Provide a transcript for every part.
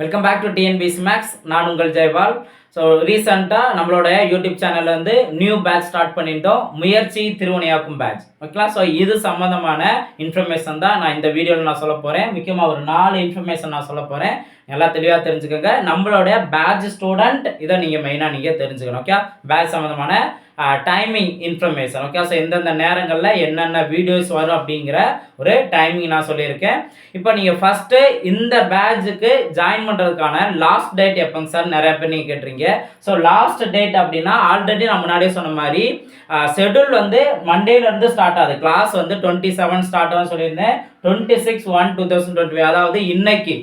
Welcome back to TNPSC maths நான் உங்கள் Jayapal. So ரீசெண்டாக நம்மளோட யூடியூப் சேனலில் வந்து நியூ பேட்ச் ஸ்டார்ட் பண்ணிட்டோம் முயற்சி திருவனையாக்கும் பேட்ச் ஓகேங்களா ஸோ இது சம்மந்தமான இன்ஃபர்மேஷன் தான் நான் இந்த வீடியோவில் நான் சொல்ல போகிறேன் முக்கியமாக ஒரு நாலு இன்ஃபர்மேஷன் நான் சொல்ல போகிறேன் நல்லா தெளிவாக தெரிஞ்சுக்கோங்க. நம்மளுடைய பேட்ச் ஸ்டூடெண்ட் இதை நீங்கள் மெயினாக நீங்கள் தெரிஞ்சுக்கணும். ஓகே பேட்ச் சம்மந்தமான டைமிங் இன்ஃபர்மேஷன் ஓகே ஸோ எந்தெந்த நேரங்களில் என்னென்ன வீடியோஸ் வரும் அப்படிங்கிற ஒரு டைமிங் நான் சொல்லியிருக்கேன். இப்போ நீங்கள் ஃபஸ்ட்டு இந்த பேட்சுக்கு ஜாயின் பண்ணுறதுக்கான லாஸ்ட் டேட் எப்போங்க சார் நிறைய பேர் நீங்கள் கேட்டிருங்க ஸோ லாஸ்ட் டேட் அப்படின்னா ஆல்ரெடி நான் முன்னாடியே சொன்ன மாதிரி ஷெடியூல் வந்து மண்டேலேருந்து ஸ்டார்ட் ஆகுது. கிளாஸ் வந்து டுவெண்ட்டி செவன் ஸ்டார்ட் ஆகும் சொல்லியிருந்தேன். Twenty six one two thousand twenty அதாவது இன்னைக்கு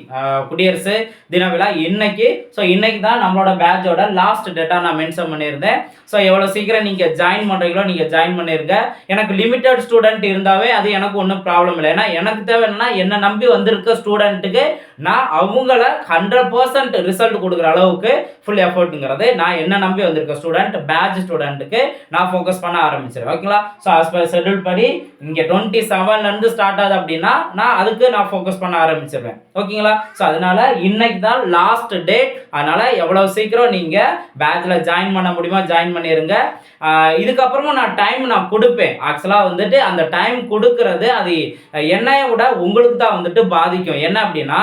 குடியரசு தின விழா இன்னைக்கு. ஸோ இன்னைக்கு தான் நம்மளோட பேட்சோட லாஸ்ட் டேட்டா நான் மென்ஷன் பண்ணியிருந்தேன். ஸோ எவ்வளோ சீக்கிரம் நீங்கள் ஜாயின் பண்ணுறீங்களோ நீங்கள் ஜாயின் பண்ணிருங்க. எனக்கு லிமிட்டட் ஸ்டூடெண்ட் இருந்தாவே அது எனக்கு ஒன்றும் ப்ராப்ளம் இல்லை. ஏன்னா எனக்கு தேவை என்னன்னா என்னை நம்பி வந்திருக்க ஸ்டூடெண்ட்டுக்கு நான் அவங்கள ஹண்ட்ரட் பர்சன்ட் ரிசல்ட் கொடுக்குற அளவுக்கு ஃபுல் எஃபர்ட்டுங்கிறது நான் என்ன நம்பி வந்திருக்கேன் ஸ்டூடெண்ட் பேட்ச் ஸ்டூடெண்ட்டுக்கு நான் ஃபோக்கஸ் பண்ண ஆரம்பிச்சிருவேன். ஓகேங்களா ஸோ அஸ் பர் ஷெட்யூல் படி இங்கே டுவெண்ட்டி செவன்லேருந்து ஸ்டார்ட் ஆகுது அப்படின்னா நான் அதுக்கு நான் ஃபோக்கஸ் பண்ண ஆரம்பிச்சிடுவேன் ஓகேங்களா ஸோ அதனால இன்னைக்கு தான் லாஸ்ட் டேட் அதனால எவ்வளோ சீக்கிரம் நீங்கள் பேட்சில் ஜாயின் பண்ண முடியுமா ஜாயின் பண்ணிடுங்க இதுக்கப்புறமும் நான் டைம் நான் கொடுப்பேன். ஆக்சுவலாக வந்துட்டு அந்த டைம் கொடுக்கறது அது என்னைய விட உங்களுக்கு தான் வந்துட்டு பாதிக்கும். என்ன அப்படின்னா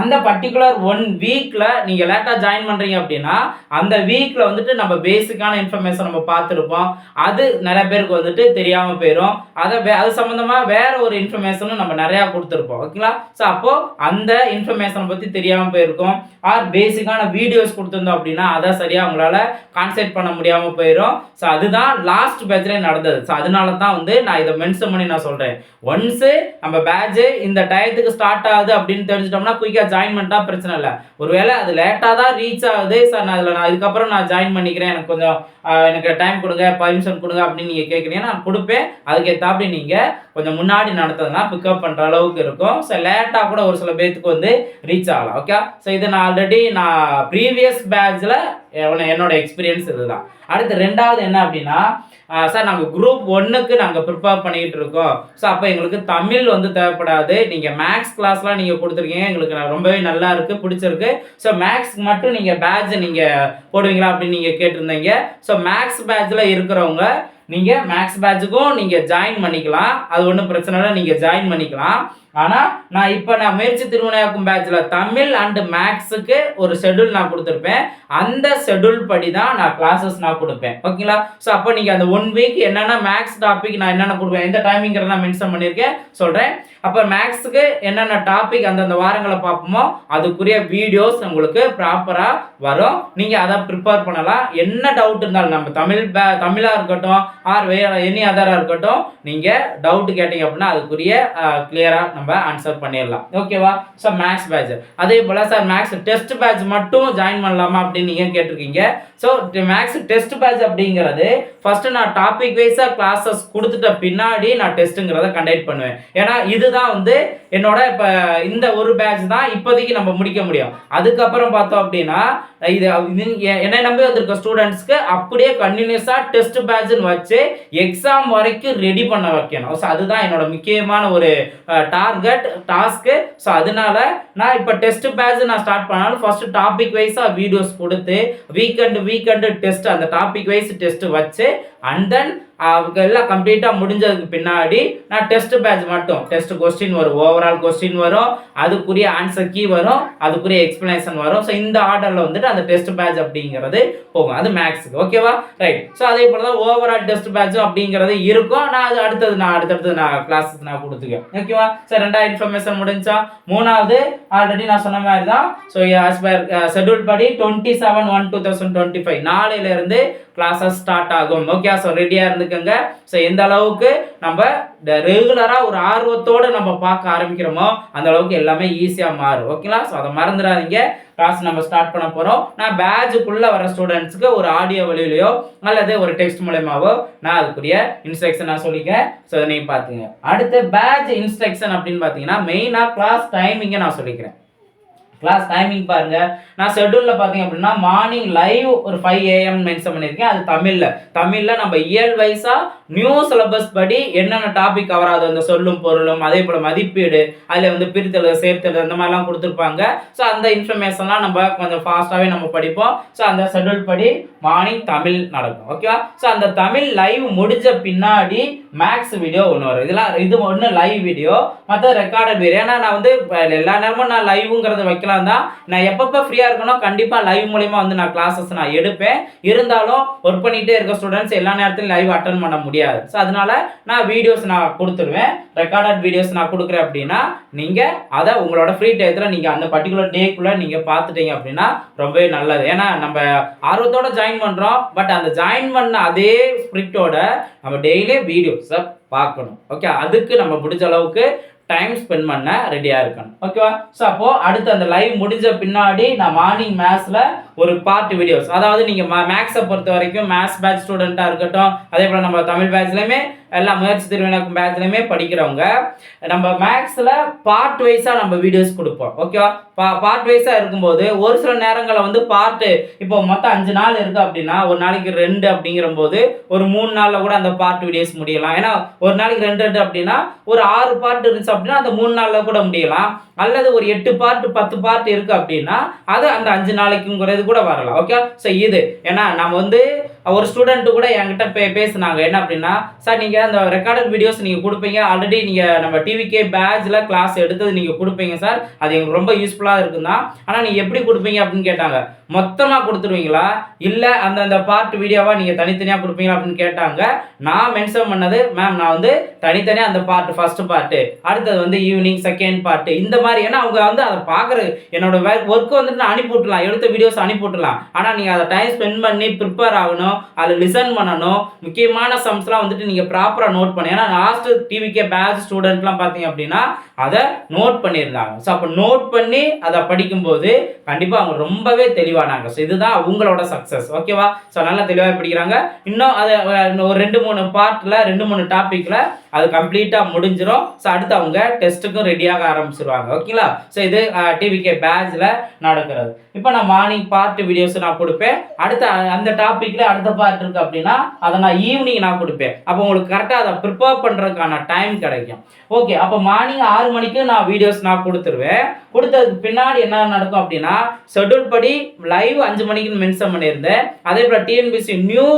அந்த பர்டிகுலர் ஒன் வீக்கில் நீங்கள் லேட்டாக ஜாயின் பண்ணுறீங்க அப்படின்னா அந்த வீக்கில் வந்துட்டு நம்ம பேசிக்கான இன்ஃபர்மேஷன் நம்ம பார்த்துருப்போம். அது நிறைய பேருக்கு வந்துட்டு தெரியாமல் போயிடும் அதை வே அது சம்மந்தமாக வேறு ஒரு இன்ஃபர்மேஷனும் நம்ம நிறையா கொடுத்துருப்போம். ஓகேங்களா? ஸோ அப்போது அந்த இன்ஃபர்மேஷனை பற்றி தெரியாமல் போயிருக்கும். ஆர் பேசிக்கான வீடியோஸ் கொடுத்துருந்தோம் அப்படின்னா அதை சரியாக உங்களால் கான்சென்ட் பண்ண முடியாமல் போயிடும் ஸோ அதுதான் லாஸ்ட் பேட்ச்லேயே நடந்தது. ஸோ அதனால தான் வந்து நான் இதை மென்ஷன் பண்ணி நான் சொல்கிறேன் ஒன்ஸு நம்ம பேட்ச் இந்த டயத்துக்கு ஸ்டார்ட் ஆகுது அப்படின்னு தெரிஞ்சிட்டோம்னா குயிக்காக ஜாயின் பண்ணிட்டா பிரச்சனை இல்லை. ஒருவேளை அது லேட்டாக தான் ரீச் ஆகுது. சார் நான் அதில் நான் இதுக்கப்புறம் நான் ஜாயின் பண்ணிக்கிறேன். எனக்கு கொஞ்சம் எனக்கு டைம் கொடுங்க பர்மிஷன் கொடுங்க அப்படின்னு நீங்கள் கேட்குறீங்கன்னா நான் கொடுப்பேன். அதுக்கேற்றாப்படி நீங்கள் கொஞ்சம் முன்னாடி நடத்ததுனா பிக்கப் பண்ணுற அளவுக்கு இருக்கும். ஸோ லேட்டாக கூட ஒரு சில பேர்த்துக்கு வந்து ரீச் ஆகலாம். ஓகே ஸோ இது நான் ஆல்ரெடி நான் ப்ரீவியஸ் பேட்சில் என்னோட எக்ஸ்பீரியன்ஸ் இதுதான். அடுத்து ரெண்டாவது என்ன அப்படின்னா சார் நாங்கள் குரூப் ஒன்றுக்கு நாங்கள் ப்ரிப்பேர் பண்ணிக்கிட்டு இருக்கோம். ஸோ அப்போ எங்களுக்கு தமிழ் வந்து தேவைப்படாது. நீங்கள் மேக்ஸ் கிளாஸ்லாம் நீங்கள் கொடுத்துருக்கீங்க. எங்களுக்கு ரொம்பவே நல்லா இருக்குது பிடிச்சிருக்கு. ஸோ மேக்ஸ்க்கு மட்டும் நீங்கள் பேட்ச் நீங்கள் போடுவீங்களா அப்படின்னு நீங்கள் கேட்டிருந்தீங்க. ஸோ மேக்ஸ் பேட்சில் இருக்கிறவங்க நீங்கள் மேக்ஸ் பேட்சுக்கும் நீங்கள் ஜாயின் பண்ணிக்கலாம். அது ஒன்றும் பிரச்சனை இல்லை. நீங்கள் ஜாயின் பண்ணிக்கலாம். ஆனால் நான் இப்போ நான் முயற்சி திருவினையாக்கும் பேட்சில் தமிழ் அண்டு மேக்ஸுக்கு ஒரு ஷெட்யூல் நான் கொடுத்துருப்பேன். அந்த ஷெட்யூல் படி தான் நான் கிளாஸஸ் நான் கொடுப்பேன். ஓகேங்களா ஸோ அப்போ நீங்கள் அந்த ஒன் வீக் என்னென்ன மேக்ஸ் டாபிக் நான் என்னென்ன கொடுப்பேன் எந்த டைமிங்கிறத நான் மென்ஷன் பண்ணியிருக்கேன். சொல்கிறேன் அப்போ மேக்ஸுக்கு என்னென்ன டாபிக் அந்தந்த வாரங்களை பார்ப்போமோ அதுக்குரிய வீடியோஸ் உங்களுக்கு ப்ராப்பராக வரும். நீங்கள் அதை ப்ரிப்பேர் பண்ணலாம். என்ன டவுட் இருந்தாலும் நம்ம தமிழ் பே தமிழாக இருக்கட்டும் ஆர் வேறு எனி அதராக இருக்கட்டும் நீங்கள் டவுட் கேட்டீங்க அப்படின்னா அதுக்குரிய கிளியராக நம்ம ஆன்சர் பண்ணிடலாம். ஓகேவா ஸோ மேக்ஸ் பேட்ச் அதே போல் சார் மேக்ஸ் டெஸ்ட் பேட்ச் மட்டும் ஜாயின் பண்ணலாமா அப்படின்னு நீங்கள் கேட்டிருக்கீங்க. ஸோ மேக்ஸ் டெஸ்ட் பேட்ச் அப்படிங்கிறது ஃபஸ்ட்டு நான் டாபிக் வைஸாக கிளாஸஸ் கொடுத்துட்ட பின்னாடி நான் டெஸ்ட்டுங்கிறத கண்டக்ட் பண்ணுவேன். ஏன்னா இதுதான் வந்து என்னோட இப்போ இந்த ஒரு பேட்ச் தான் இப்போதைக்கு நம்ம முடிக்க முடியும். அதுக்கப்புறம் பார்த்தோம் அப்படின்னா இது என்னை நம்பி வந்திருக்க ஸ்டூடெண்ட்ஸ்க்கு அப்படியே கண்டினியூஸாக டெஸ்ட் பேட்ச்னு வச்சு எக்ஸாம் வரைக்கும் ரெடி பண்ண வைக்கணும். ஸோ அதுதான் என்னோட முக்கியமான ஒரு டார்கெட் டாஸ்க்கு ஸோ அதனால நான் இப்போ டெஸ்ட் பேட்ச் நான் ஸ்டார்ட் பண்ணாலும் ஃபர்ஸ்ட் டாபிக் வைஸாக வீடியோஸ் கொடுத்து வீக்கெண்டு வீக்கெண்டு டெஸ்ட் அந்த டாபிக் வைஸ் டெஸ்ட் வச்சு அண்ட் தென் அவங்க எல்லாம் கம்ப்ளீட்டாக முடிஞ்சதுக்கு பின்னாடி நான் டெஸ்ட் பேட்ச் மட்டும். டெஸ்ட் கொஸ்டின் வரும். ஓவரால் கொஸ்டின் வரும். அதுக்குரிய ஆன்சர் கீ வரும். அதுக்குரிய எக்ஸ்பிளனேஷன் வரும். ஸோ இந்த ஆர்டரில் வந்துட்டு அந்த டெஸ்ட் பேட்ச் அப்படிங்கிறது போகும். அது மேக்ஸுக்கு ஓகேவா ரைட் ஸோ அதே போல் தான் ஓவரால் டெஸ்ட் பேட்சும் அப்படிங்கிறது இருக்கும். நான் அது அடுத்தது நான் அடுத்தடுத்து நான் கிளாஸஸ் நான் கொடுத்துக்கேன் ஓகேவா சார் ரெண்டாவது இன்ஃபர்மேஷன் முடிஞ்சா மூணாவது ஆல்ரெடி நான் சொன்ன மாதிரி தான் ஸோ ஆஸ் பர் ஷெட்யூல் படி twenty seven one two thousand twenty five நாளையிலேருந்து கிளாஸஸ் ஸ்டார்ட் ஆகும். ஓகே ஸோ ரெடியாக இருந்துக்கோங்க. ஸோ எந்த அளவுக்கு நம்ம ரெகுலராக ஒரு ஆர்வத்தோடு நம்ம பார்க்க ஆரம்பிக்கிறோமோ அந்த அளவுக்கு எல்லாமே ஈஸியாக மாறும். ஓகேங்களா ஸோ அதை மறந்துடாதீங்க. கிளாஸ் நம்ம ஸ்டார்ட் பண்ண போகிறோம் நான் பேஜுக்குள்ளே வர ஸ்டூடெண்ட்ஸுக்கு ஒரு ஆடியோ வழியிலையோ அல்லது ஒரு டெக்ஸ்ட் மூலயமாவோ நான் அதுக்குரிய இன்ஸ்ட்ரக்ஷன் நான் சொல்லிக்கிறேன். ஸோ அதை நீங்கள் பார்த்துங்க அடுத்து பேட்ச் இன்ஸ்ட்ரக்ஷன் அப்படின்னு பார்த்தீங்கன்னா மெயினாக கிளாஸ் டைமிங்கை நான் சொல்லிக்கிறேன். கிளாஸ் டைமிங் பாருங்க. நான் ஷெட்யூலில் பார்த்தீங்க அப்படின்னா மார்னிங் லைவ் ஒரு ஃபைவ் ஏஎம் மென்ஷன் பண்ணியிருக்கேன். அது தமிழில். தமிழில் நம்ம இயல் வைஸாக நியூ சிலபஸ் படி என்னென்ன டாபிக் கவர் ஆகுது அந்த சொல்லும் பொருளும் அதே போல் மதிப்பீடு அதில் வந்து பிரித்தல் சேர்த்தல் அந்த மாதிரிலாம் கொடுத்துருப்பாங்க. ஸோ அந்த இன்ஃபர்மேஷன்லாம் நம்ம கொஞ்சம் ஃபாஸ்ட்டாகவே நம்ம படிப்போம். ஸோ அந்த ஷெட்யூல் படி மார்னிங் தமிழ் நடக்கும். ஓகேவா ஸோ அந்த தமிழ் லைவ் முடிஞ்ச பின்னாடி மேக்ஸ் வீடியோ ஒன்று வரும். இதெல்லாம் இது ஒன்று லைவ் வீடியோ மற்ற ரெக்கார்டட் வீடியோ ஏன்னா நான் வந்து எல்லா நேரமும் நான் லைவுங்கிறத வைக்கலாம் தான். நான் எப்பப்போ ஃப்ரீயாக இருக்கணும் கண்டிப்பாக லைவ் மூலிமா வந்து நான் கிளாஸஸ் நான் எடுப்பேன். இருந்தாலும் ஒர்க் பண்ணிகிட்டே இருக்க ஸ்டூடெண்ட்ஸ் எல்லா நேரத்திலும் லைவ் அட்டன் பண்ண முடியாது. ஸோ அதனால நான் வீடியோஸ் நான் கொடுத்துருவேன் ரெக்கார்டட் வீடியோஸ் நான் கொடுக்குறேன் அப்படின்னா நீங்கள் அதை உங்களோட ஃப்ரீ டயத்தில் நீங்கள் அந்த பர்டிகுலர் டேக்குள்ளே நீங்கள் பார்த்துட்டீங்க அப்படின்னா ரொம்பவே நல்லது. ஏன்னா நம்ம ஆர்வத்தோட ஜாயின் பண்ணுறோம் பட் அந்த ஜாயின் பண்ண அதே ஸ்பிரிட்டோட நம்ம டெய்லி வீடியோஸை பார்க்கணும். ஓகே அதுக்கு நம்ம முடிஞ்ச அளவுக்கு டைம் ஸ்பெண்ட் பண்ண ரெடியாக இருக்கணும். ஓகேவா ஸோ அப்போது அடுத்து அந்த லைவ் முடிஞ்ச பின்னாடி நான் மார்னிங் மேத்ஸில் ஒரு பார்ட் வீடியோஸ் அதாவது நீங்கள் மேக்ஸை பொறுத்த வரைக்கும் மேத்ஸ் பேட்ச் ஸ்டூடெண்ட்டாக இருக்கட்டும் அதே போல் நம்ம தமிழ் பேட்ச்லையுமே எல்லா முயற்சி திருவிழாக்கும் பேட்ச்லையுமே படிக்கிறவங்க நம்ம மேக்ஸில் பார்ட் வைஸாக நம்ம வீடியோஸ் கொடுப்போம். ஓகேவா பா பார்ட் வைஸாக இருக்கும்போது ஒரு சில நேரங்களில் வந்து பார்ட்டு இப்போ மொத்தம் அஞ்சு நாள் இருக்குது அப்படின்னா ஒரு நாளைக்கு ரெண்டு அப்படிங்கிற போது ஒரு மூணு நாளில் கூட அந்த பார்ட் வீடியோஸ் முடியலாம். ஏன்னா ஒரு நாளைக்கு ரெண்டு ரெண்டு அப்படின்னா ஒரு ஆறு பார்ட் இருந்துச்சு அப்படின்னா அந்த மூணு நாளில் கூட முடியலாம். அல்லது ஒரு எட்டு பார்ட் பத்து பார்ட் இருக்குது அப்படின்னா அது அந்த அஞ்சு நாளைக்குங்கிறது கூட வரலாம். ஓகே ஸோ இது. ஏன்னா நம்ம வந்து ஒரு ஸ்டூடெண்ட்டு கூட என்கிட்ட பே பேசுனாங்க. என்ன அப்படின்னா சார் நீங்கள் அந்த ரெக்கார்டட் வீடியோஸ் நீங்கள் கொடுப்பீங்க. ஆல்ரெடி நீங்கள் நம்ம டிவிக்கே பேட்சில் கிளாஸ் எடுத்தது நீங்கள் கொடுப்பீங்க சார். அது எங்களுக்கு ரொம்ப யூஸ்ஃபுல்லாக இருக்குன்னா ஆனால் நீங்கள் எப்படி கொடுப்பீங்க? அப்படின்னு கேட்டாங்க. மொத்தமாக கொடுத்துருவீங்களா? இல்லை அந்தந்த பார்ட் வீடியோவாக நீங்கள் தனித்தனியாக கொடுப்பீங்களா அப்படின்னு கேட்டாங்க. நான் மென்ஷன் பண்ணது மேம் நான் வந்து தனித்தனியாக அந்த பார்ட் ஃபஸ்ட்டு பார்ட்டு அடுத்தது வந்து ஈவினிங் செகண்ட் பார்ட்டு இந்த மாதிரி. ஏன்னா அவங்க வந்து அதை பார்க்குறது என்னோட ஒர்க்கு வந்துட்டு நான் அனுப்பி விட்டுலாம் எடுத்த வீடியோஸ் அனுப்பி விட்டுலாம் ஆனால் நீங்கள் அதை டைம் ஸ்பெண்ட் பண்ணி ப்ரிப்பேர் ஆகணும் அதில் லிசன் பண்ணணும். முக்கியமான சம்ஸ்லாம் வந்துட்டு நீங்கள் ப்ராப்பராக நோட் பண்ணி ஏன்னா லாஸ்ட் டிவிக்கே பேட்ச் ஸ்டூடெண்ட்லாம் பார்த்தீங்க அப்படின்னா அதை நோட் பண்ணியிருந்தாங்க ஸோ அப்போ நோட் பண்ணி அதை படிக்கும்போது கண்டிப்பாக அவங்க ரொம்பவே நாங்கள் ஸோ இதுதான் உங்களோட சக்ஸஸ் ஓகேவா ஸோ நல்லா தெளிவாக படிக்கிறாங்க. இன்னும் அதை இன்னும் ஒரு ரெண்டு மூணு பார்ட்டில் ரெண்டு மூணு டாப்பிக்கில் அது கம்ப்ளீட்டாக முடிஞ்சிடும் ஸோ அடுத்து அவங்க டெஸ்ட்டுக்கும் ரெடியாக ஆரம்பிச்சிருவாங்க. ஓகேங்களா ஸோ இது டிவிகே பேட்சில் நடக்கிறது. இப்போ நான் மார்னிங் பார்ட் வீடியோஸ் நான் கொடுப்பேன். அடுத்த அந்த டாப்பிக்கில் அடுத்த பார்ட் இருக்குது அப்படின்னா அதை நான் ஈவினிங் நான் கொடுப்பேன். அப்போ உங்களுக்கு கரெக்டாக அதை ப்ரிப்பேர் பண்ணுறதுக்கான டைம் கிடைக்கும். ஓகே அப்போ மார்னிங் ஆறு மணிக்கு நான் வீடியோஸ் நான் கொடுத்துருவேன். கொடுத்ததுக்கு பின்னாடி என்ன நடக்கும் அப்படின்னா ஷெட்யூல் படி லைவ் அஞ்சு மணிக்கு மென்ஷன் பண்ணியிருந்தேன். அதே போல் டிஎன்பிசி நியூ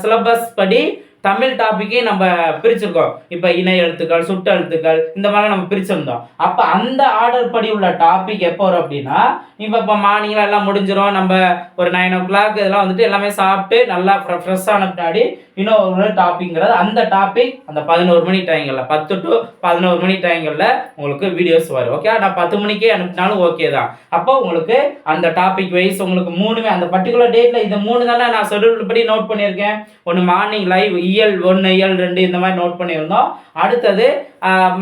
சிலபஸ் படி தமிழ் டாப்பிக்கே நம்ம பிரிச்சிருக்கோம். இப்போ இணை எழுத்துக்கள் சுட்டு எழுத்துக்கள் இந்த மாதிரி நம்ம பிரிச்சிருந்தோம். அப்போ அந்த ஆர்டர் படி உள்ள டாபிக் எப்போ வரும் அப்படின்னா இப்போ இப்போ மார்னிங்கில் எல்லாம் முடிஞ்சிடும் நம்ம ஒரு நைன் ஓ கிளாக் இதெல்லாம் வந்துட்டு எல்லாமே சாப்பிட்டு நல்லா ஃப்ரெஷ் ஆன பின்னாடி இன்னும் ஒரு டாபிக்ங்கிறது அந்த டாபிக் அந்த பதினோரு மணி டைங்களில் பத்து டு பதினோரு மணி டைங்களில் உங்களுக்கு வீடியோஸ் வரும். ஓகே நான் பத்து மணிக்கே அனுப்பினாலும் ஓகே தான். அப்போ உங்களுக்கு அந்த டாபிக் வைஸ் உங்களுக்கு மூணுமே அந்த பர்டிகுலர் டேட்டில் இந்த மூணு தானே நான் ஷெடியூல் படி நோட் பண்ணியிருக்கேன். ஒன்று மார்னிங் லைவ் இயல் ஒன்று இயல் ரெண்டு இந்த மாதிரி நோட் பண்ணியிருந்தோம். அடுத்தது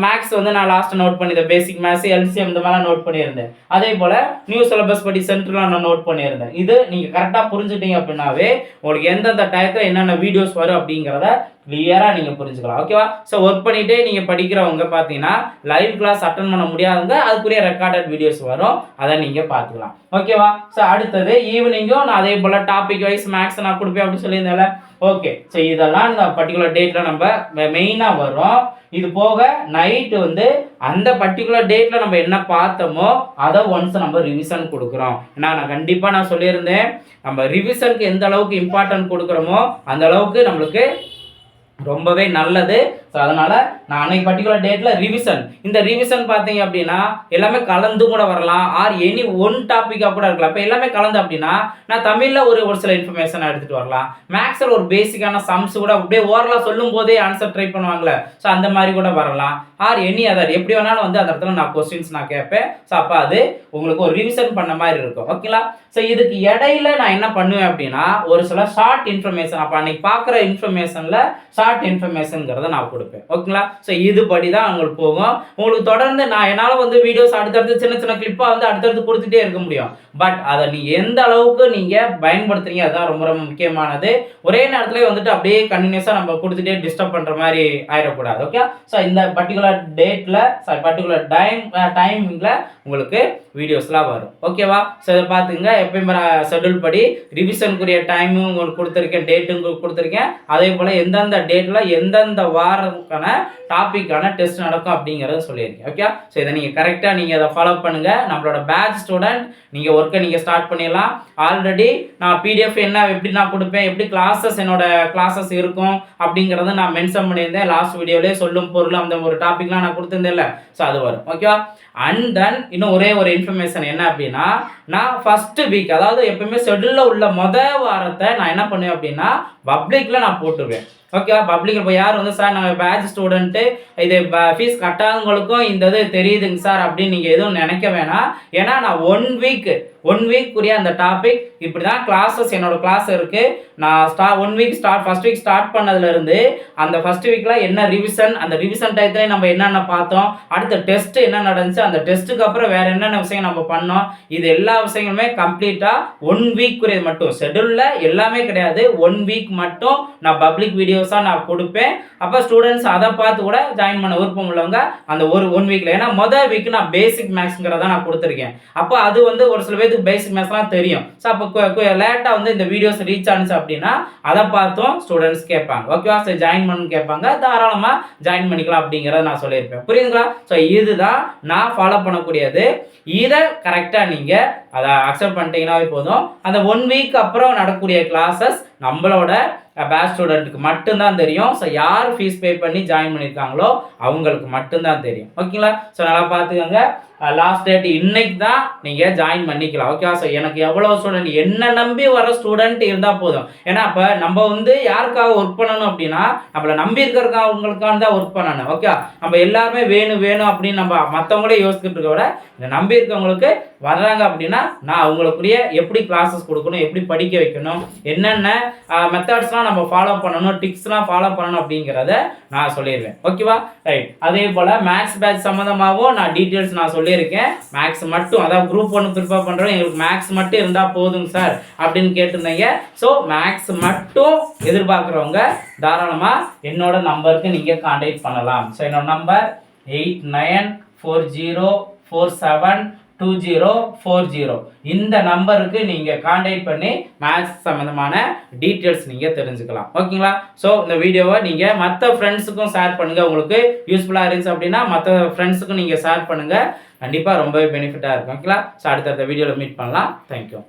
மேக்ஸ் வந்து நான் லாஸ்ட்டு நோட் பண்ணியிருந்தேன். பேசிக் மேக்ஸ் எல்சிஎம் இந்த மாதிரிலாம் நோட் பண்ணியிருந்தேன். அதே போல் நியூ சிலபஸ் படி சென்டர்லாம் நான் நோட் பண்ணியிருந்தேன். இது நீங்கள் கரெக்டாக புரிஞ்சுட்டீங்க அப்படின்னாவே உங்களுக்கு எந்தெந்த டயத்தில் என்னென்ன வீடியோஸ் வரும் அப்படிங்கிறத கிளியராக நீங்கள் புரிஞ்சுக்கலாம். ஓகேவா ஸோ ஒர்க் பண்ணிகிட்டே நீங்கள் படிக்கிறவங்க பார்த்தீங்கன்னா லைவ் கிளாஸ் அட்டன் பண்ண முடியாதவங்க அதுக்குரிய ரெக்கார்டட் வீடியோஸ் வரும். அதை நீங்கள் பார்த்துக்கலாம். ஓகேவா ஸோ அடுத்தது ஈவினிங்கும் நான் அதே போல் டாபிக் வைஸ் மேக்ஸ் நான் கொடுப்பேன் அப்படின்னு சொல்லியிருந்தேன்ல. ஓகே ஸோ இதெல்லாம் இந்த பர்டிகுலர் டேட்டில் நம்ம மெயினாக வரும். இது போக நைட்டு வந்து அந்த பர்டிகுலர் டேட்டில் நம்ம என்ன பார்த்தோமோ அதை ஒன்ஸ் நம்ம ரிவிஷன் கொடுக்குறோம். ஏன்னா நான் கண்டிப்பாக நான் சொல்லியிருந்தேன் நம்ம ரிவிஷனுக்கு எந்த அளவுக்கு இம்பார்ட்டன்ட் கொடுக்குறோமோ அந்த அளவுக்கு நம்மளுக்கு ரொம்பவே நல்லது. ஸோ அதனால் நான் அன்னைக்கு பர்டிகுலர் டேட்டில் ரிவிஷன் இந்த ரிவிஷன் பார்த்தீங்க அப்படின்னா எல்லாமே கலந்து கூட வரலாம். ஆர் எனி ஒன் டாப்பிக்காக கூட இருக்கலாம். இப்போ எல்லாமே கலந்து அப்படின்னா நான் தமிழில் ஒரு ஒரு சில இன்ஃபர்மேஷனை எடுத்துகிட்டு வரலாம். மேக்ஸில் ஒரு பேசிக்கான சம்ஸ் கூட அப்படியே ஓரலாக சொல்லும் போதே ஆன்சர் ட்ரை பண்ணுவாங்களே ஸோ அந்த மாதிரி கூட வரலாம். ஆர் எனி அதர் எப்படி வேணாலும் வந்து அந்த இடத்துல நான் கொஸ்டின்ஸ் நான் கேட்பேன். ஸோ அப்போ அது உங்களுக்கு ஒரு ரிவிஷன் பண்ண மாதிரி இருக்கும். ஓகேங்களா ஸோ இதுக்கு இடையில நான் என்ன பண்ணுவேன் அப்படின்னா ஒரு சில ஷார்ட் இன்ஃபர்மேஷன் அப்போ அன்னைக்கு பார்க்குற இன்ஃபர்மேஷனில் ஷார்ட் இன்ஃபர்மேஷனுங்கிறத நான் கொடுப்பேன். ஓகேங்களா? ஸோ இதுபடி தான் உங்களுக்கு போகும் உங்களுக்கு தொடர்ந்து நான் என்னால் வந்து வீடியோஸ் அடுத்தடுத்து சின்ன சின்ன கிளிப்பாக வந்து அடுத்தடுத்து கொடுத்துட்டே இருக்க முடியும். பட் அதை நீ எந்த அளவுக்கு நீங்கள் பயன்படுத்துறீங்க அதுதான் ரொம்ப ரொம்ப முக்கியமானது. ஒரே நேரத்தில் வந்துட்டு அப்படியே கண்டினியூஸாக நம்ம கொடுத்துட்டே டிஸ்டர்ப் பண்ணுற மாதிரி ஆயிடக்கூடாது. ஓகே ஸோ இந்த பர்டிகுலர் டேட்டில் பர்டிகுலர் டைம் டைமிங்கில் உங்களுக்கு வீடியோஸ்லாம் வரும். ஓகேவா ஸோ இதை பார்த்துங்க எப்பயும் ஷெட்யூல் படி ரிவிஷனுக்குரிய டைமும் உங்களுக்கு கொடுத்துருக்கேன் டேட்டும் கொடுத்துருக்கேன். அதே போல் எந்தெந்த டேட்டில் எந்தெந்த வாரத்துக்கான டாப்பிக்கான டெஸ்ட் நடக்கும் அப்படிங்கிறத சொல்லியிருக்கேன். ஓகே ஸோ இதை நீங்கள் கரெக்டாக நீங்கள் அதை ஃபாலோ பண்ணுங்கள் நம்மளோட பேட்ச் ஸ்டூடெண்ட் நீங்கள் ஒர்க்கை நீங்கள் ஸ்டார்ட் பண்ணிடலாம். ஆல்ரெடி நான் பிடிஎஃப் என்ன எப்படி நான் கொடுப்பேன் எப்படி கிளாஸஸ் என்னோட கிளாஸஸ் இருக்கும் அப்படிங்கிறத நான் மென்ஷன் பண்ணியிருந்தேன். லாஸ்ட் வீடியோலேயே சொல்லும் பொருள் அந்த ஒரு டாப்பிக்லாம் நான் கொடுத்துருந்தேன்ல. ஸோ அது வரும். ஓகேவா அண்ட் தென் இன்னும் ஒரே ஒரு இன்ஃபர்மேஷன் என்ன அப்படின்னா நான் ஃபஸ்ட்டு வீக் அதாவது எப்பவுமே ஷெட்யூலில் உள்ள மொதல் வாரத்தை நான் என்ன பண்ணுவேன் அப்படின்னா பப்ளிக்கில் நான் போட்டுருவேன். ஓகேவா பப்ளிக்கில் இப்போ யார் வந்து சார் நாங்கள் பேட்ச் ஸ்டூடெண்ட்டு இது ஃபீஸ் கட்டாதவங்களுக்கும் இந்த இது தெரியுதுங்க சார் அப்படின்னு நீங்கள் எதுவும் நினைக்க வேணாம். ஏன்னா நான் ஒன் வீக் ஒன் வீக்குரிய அந்த டாபிக் இப்படி தான் கிளாஸஸ் என்னோட கிளாஸ் இருக்குது நான் ஸ்டா one week start first week start பண்ணதுலேருந்து அந்த ஃபஸ்ட் வீக்கில் என்ன ரிவிஷன் அந்த ரிவிஷன் டயத்துல நம்ம என்னென்ன பார்த்தோம் அடுத்த டெஸ்ட் என்ன நடந்துச்சு அந்த டெஸ்ட்டுக்கு அப்புறம் வேறு என்னென்ன விஷயம் நம்ம பண்ணோம் இது எல்லா விஷயங்களுமே கம்ப்ளீட்டாக ஒன் வீக்குரியது மட்டும். ஷெடியூலில் எல்லாமே கிடையாது. ஒன் வீக் மட்டும் நான் பப்ளிக் வீடியோஸாக நான் கொடுப்பேன். அப்போ ஸ்டூடெண்ட்ஸ் அதை பார்த்து கூட ஜாயின் பண்ண விருப்பம் உள்ளவங்க அந்த ஒரு ஒன் வீக்கில் ஏன்னா மொதல் வீக் நான் பேசிக் மேக்ஸுங்கிறத நான் கொடுத்துருக்கேன். அப்போ அது வந்து ஒரு சில பேருக்கு பேசிக் மேக்ஸ்லாம் தெரியும். ஸோ அப்போ லேட்டாக வந்து இந்த வீடியோஸ் ரீச் ஆனிச்சு அப்படின்னா அதை பார்த்தும் ஸ்டூடெண்ட்ஸ் கேட்பாங்க. ஓகேவா சார் ஜாயின் பண்ணு கேட்பாங்க. தாராளமாக ஜாயின் பண்ணிக்கலாம் அப்படிங்கிறத நான் சொல்லியிருப்பேன். புரியுதுங்களா? ஸோ இதுதான் நான் ஃபாலோ பண்ணக்கூடியது. இதை கரெக்டாக நீங்கள் அதை அக்செப்ட் பண்ணிட்டீங்கன்னாவே போதும். அந்த ஒன் வீக் அப்புறம் நடக்கக்கூடிய கிளாஸஸ் நம்மளோட பேஸ் ஸ்டூடெண்ட்டுக்கு மட்டும்தான் தெரியும். ஸோ யார் ஃபீஸ் பே பண்ணி ஜாயின் பண்ணியிருக்காங்களோ அவங்களுக்கு மட்டும்தான் தெரியும். ஓகேங்களா ஸோ நல்லா பார்த்துக்கோங்க. லாஸ்ட் டேட் இன்னைக்கு தான் நீங்கள் ஜாயின் பண்ணிக்கலாம். ஓகேவா ஸோ எனக்கு எவ்வளோ ஸ்டூடெண்ட் என்ன நம்பி வர ஸ்டூடெண்ட் இருந்தால் போதும். ஏன்னா அப்போ நம்ம வந்து யாருக்காக ஒர்க் பண்ணணும் அப்படின்னா நம்மளை நம்பி இருக்கிறவங்களுக்காக தான் ஒர்க் பண்ணணும். ஓகே நம்ம எல்லாருமே வேணும் வேணும் அப்படின்னு நம்ம மற்றவங்களே யோசிச்சுட்டு இருக்க விட இந்த நம்பி இருக்கவங்களுக்கு வர்றாங்க அப்படின்னா நான் அவங்களுக்குரிய எப்படி கிளாஸஸ் கொடுக்கணும் எப்படி படிக்க வைக்கணும் என்னென்ன மெத்தட்ஸ்லாம் நம்ம ஃபாலோ பண்ணணும் டிக்ஸ்லாம் ஃபாலோ பண்ணணும் அப்படிங்கிறத நான் சொல்லிடுவேன். ஓகேவா ரைட் அதே போல் மேக்ஸ் பேட்ச் சம்மந்தமாகவும் நான் டீட்டெயில்ஸ் நான் சொல்லியிருக்கேன் மேக்ஸ் மட்டும் அதாவது குரூப் ஒன்று ப்ரிப்பேர் பண்ணுறோம் எங்களுக்கு மேக்ஸ் மட்டும் இருந்தால் போதுங்க சார் அப்படின்னு கேட்டிருந்தீங்க. ஸோ மேக்ஸ் மட்டும் எதிர்பார்க்குறவங்க தாராளமாக என்னோட நம்பருக்கு நீங்கள் கான்டாக்ட் பண்ணலாம். ஸோ என்னோட number eight nine four zero four seven two zero four zero இந்த நம்பருக்கு நீங்கள் காண்டாக்ட் பண்ணி மேக்ஸ் சம்மந்தமான டீட்டெயில்ஸ் நீங்கள் தெரிஞ்சுக்கலாம். ஓகேங்களா? ஸோ இந்த வீடியோவை நீங்கள் மற்ற ஃப்ரெண்ட்ஸுக்கும் ஷேர் பண்ணுங்கள் உங்களுக்கு யூஸ்ஃபுல்லாக இருந்துச்சு அப்படின்னா மற்ற ஃப்ரெண்ட்ஸுக்கும் நீங்கள் ஷேர் பண்ணுங்கள் கண்டிப்பாக ரொம்பவே பெனிஃபிட்டாக இருக்கும். ஓகேங்களா? ஸோ அடுத்தடுத்த வீடியோவில் மீட் பண்ணலாம். தேங்க்யூ